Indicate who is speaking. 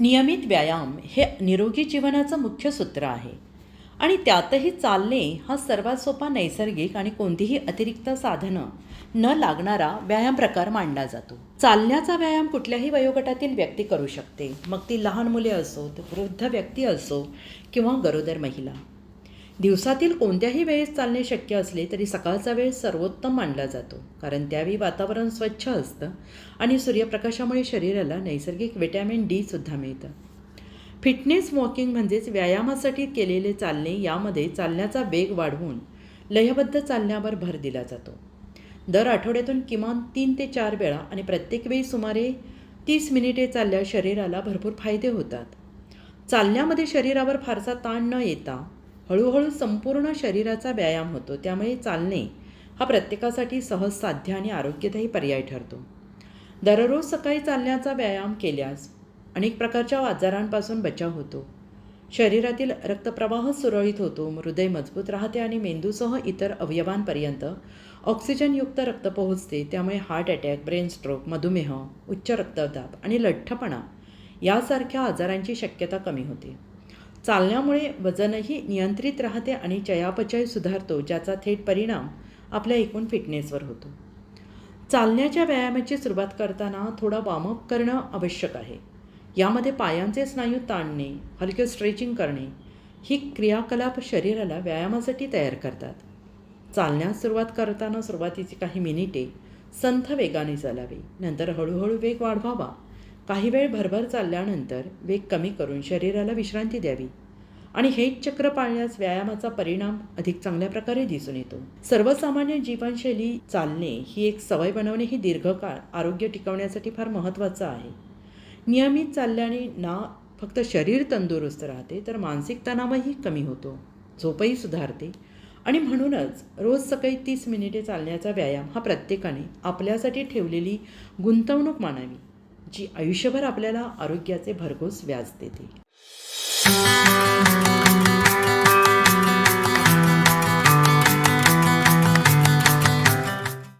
Speaker 1: नियमित व्यायाम हे निरोगी जीवनाचं मुख्य सूत्र आहे. आणि त्यातही चालणे हा सर्वात सोपा नैसर्गिक आणि कोणतीही अतिरिक्त साधनं न लागणारा व्यायाम प्रकार मांडला जातो. चालण्याचा व्यायाम कुठल्याही वयोगटातील व्यक्ती करू शकते. मग ती लहान मुले असोत वृद्ध व्यक्ती असो किंवा गरोदर महिला. दिवसातील कोणत्याही वेळेस चालणे शक्य असले तरी सकाळचा वेळ सर्वोत्तम मानला जातो. कारण त्यावेळी वातावरण स्वच्छ असतं आणि सूर्यप्रकाशामुळे शरीराला नैसर्गिक विटॅमिन डी सुद्धा मिळतं. फिटनेस वॉकिंग म्हणजेच व्यायामासाठी केलेले चालणे यामध्ये चालण्याचा वेग वाढवून लयबद्ध चालण्यावर भर दिला जातो. दर आठवड्यातून किमान तीन ते चार वेळा आणि प्रत्येक वेळी सुमारे तीस मिनिटे चालल्या शरीराला भरपूर फायदे होतात. चालण्यामध्ये शरीरावर फारसा ताण न येता हळूहळू संपूर्ण शरीराचा व्यायाम होतो त्यामुळे चालणे हा प्रत्येकासाठी सहज साध्य आणि आरोग्यदायी पर्याय ठरतो. दररोज सकाळी चालण्याचा व्यायाम केल्यास अनेक प्रकारच्या आजारांपासून बचाव होतो. शरीरातील रक्तप्रवाह सुरळीत होतो हृदय मजबूत राहते आणि मेंदूसह इतर अवयवांपर्यंत ऑक्सिजनयुक्त रक्त पोहोचते त्यामुळे हार्ट अटॅक ब्रेन स्ट्रोक मधुमेह उच्च रक्तदाब आणि लठ्ठपणा यासारख्या आजारांची शक्यता कमी होते. चालण्यामुळे वजनही नियंत्रित राहते आणि चयापचय सुधारतो ज्याचा थेट परिणाम आपल्या एकूण फिटनेसवर होतो. चालण्याच्या व्यायामाची सुरुवात करताना थोडा वॉमअप करणं आवश्यक आहे. यामध्ये पायांचे स्नायू ताणणे हलके स्ट्रेचिंग करणे ही क्रियाकलाप शरीराला व्यायामासाठी तयार करतात. चालण्यास सुरुवात करताना सुरुवातीची काही मिनिटे संथ वेगाने चालावी नंतर हळूहळू वेग वाढवावा काही वेळ भरभर चालल्यानंतर वेग कमी करून शरीराला विश्रांती द्यावी. आणि हेच चक्र पाळण्यास व्यायामाचा परिणाम अधिक चांगल्या प्रकारे दिसून येतो. सर्वसामान्य जीवनशैली चालणे ही एक सवय बनवणे ही दीर्घकाळ आरोग्य टिकवण्यासाठी फार महत्त्वाचं आहे. नियमित चालल्याने ना फक्त शरीर तंदुरुस्त राहते तर मानसिक तणावही कमी होतो. झोपही सुधारते. आणि म्हणूनच रोज सकाळी तीस मिनिटे चालण्याचा व्यायाम हा प्रत्येकाने आपल्यासाठी ठेवलेली गुंतवणूक मानावी. जी आयुष्यभर आपल्याला आरोग्याचे भरघोस व्याज देते.